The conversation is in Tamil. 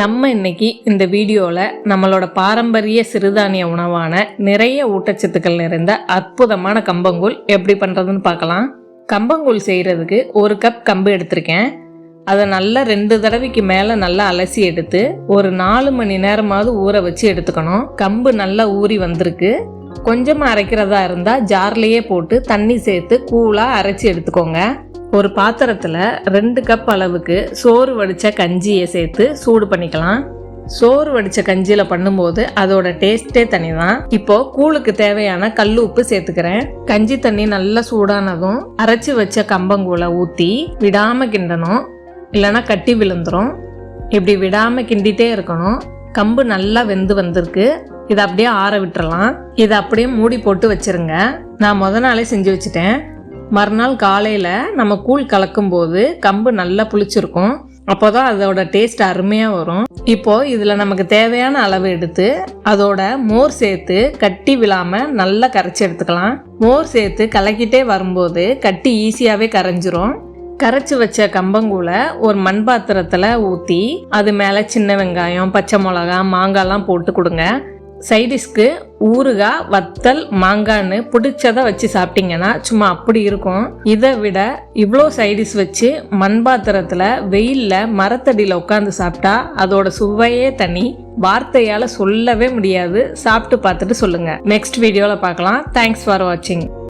நம்ம இன்னைக்கு இந்த வீடியோவில் நம்மளோட பாரம்பரிய சிறுதானிய உணவான நிறைய ஊட்டச்சத்துக்கள் நிறைந்த அற்புதமான கம்பங்கூழ் எப்படி பண்ணுறதுன்னு பார்க்கலாம். கம்பங்கூழ் செய்கிறதுக்கு ஒரு கப் கம்பு எடுத்திருக்கேன். அதை நல்லா ரெண்டு தடவைக்கு மேலே நல்லா அலசி எடுத்து ஒரு நாலு மணி நேரமாவது ஊற வச்சு எடுத்துக்கணும். கம்பு நல்லா ஊறி வந்திருக்கு. கொஞ்சமாக அரைக்கிறதா இருந்தால் ஜார்லேயே போட்டு தண்ணி சேர்த்து கூலாக அரைச்சி எடுத்துக்கோங்க. ஒரு பாத்திரத்தில் ரெண்டு கப் அளவுக்கு சோறு வடித்த கஞ்சியை சேர்த்து சூடு பண்ணிக்கலாம். சோறு வடித்த கஞ்சியில் பண்ணும்போது அதோட டேஸ்ட்டே தனி தான் இப்போ கூழுக்கு தேவையான கல் உப்பு சேர்த்துக்கிறேன். கஞ்சி தண்ணி நல்லா சூடானதும் அரைச்சி வச்ச கம்பங்கூளை ஊற்றி விடாமல் கிண்டணும். இல்லைன்னா கட்டி விழுந்துரும். இப்படி விடாமல் கிண்டிட்டே இருக்கணும். கம்பு நல்லா வெந்து வந்திருக்கு. இதை அப்படியே ஆற விட்டுறலாம். இதை அப்படியே மூடி போட்டு வச்சிருங்க. நான் முத நாளே செஞ்சு வச்சுட்டேன். மறுநாள் காலையில் நம்ம கூழ் கலக்கும்போது கம்பு நல்லா புளிச்சிருக்கும். அப்போதான் அதோட டேஸ்ட் அருமையாக வரும். இப்போ இதில் நமக்கு தேவையான அளவு எடுத்து அதோட மோர் சேர்த்து கட்டி விழாமல் நல்லா கரைச்சி எடுத்துக்கலாம். மோர் சேர்த்து கலக்கிட்டே வரும்போது கட்டி ஈஸியாகவே கரைஞ்சிரும். கரைச்சி வச்ச கம்பங்கூளை ஒரு மண் பாத்திரத்தில் ஊற்றி அது மேலே சின்ன வெங்காயம் பச்சை மிளகா மாங்காய்லாம் போட்டு கொடுங்க. சைடிஷ்க்கு ஊறுகாய் வத்தல் மாங்கான்னு பிடிச்சதை வச்சு சாப்பிட்டீங்கன்னா சும்மா அப்படி இருக்கும். இதை விட இவ்வளோ சைடிஷ் வச்சு மண் பாத்திரத்தில் வெயிலில் மரத்தடியில் உட்காந்து சாப்பிட்டா அதோட சுவையே தனி. வார்த்தையால் சொல்லவே முடியாது. சாப்பிட்டு பார்த்துட்டு சொல்லுங்கள் நெக்ஸ்ட் வீடியோவில் பார்க்கலாம். தேங்க்ஸ் ஃபார் வாட்சிங்